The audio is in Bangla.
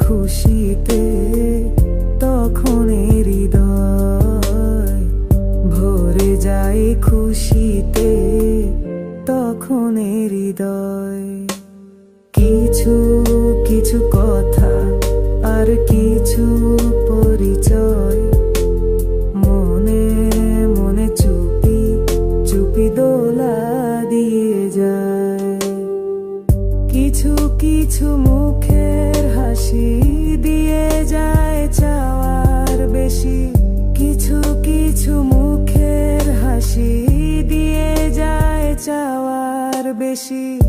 খুশিতে তখন হৃদয় ভরে যায় খুশিতে তখন হৃদয়। কিছু কিছু কথা আর কিছু কিছু কিছু মুখের হাসি দিয়ে যায় চাওয়ার বেশি। কিছু কিছু মুখের হাসি দিয়ে যায় চাওয়ার বেশি।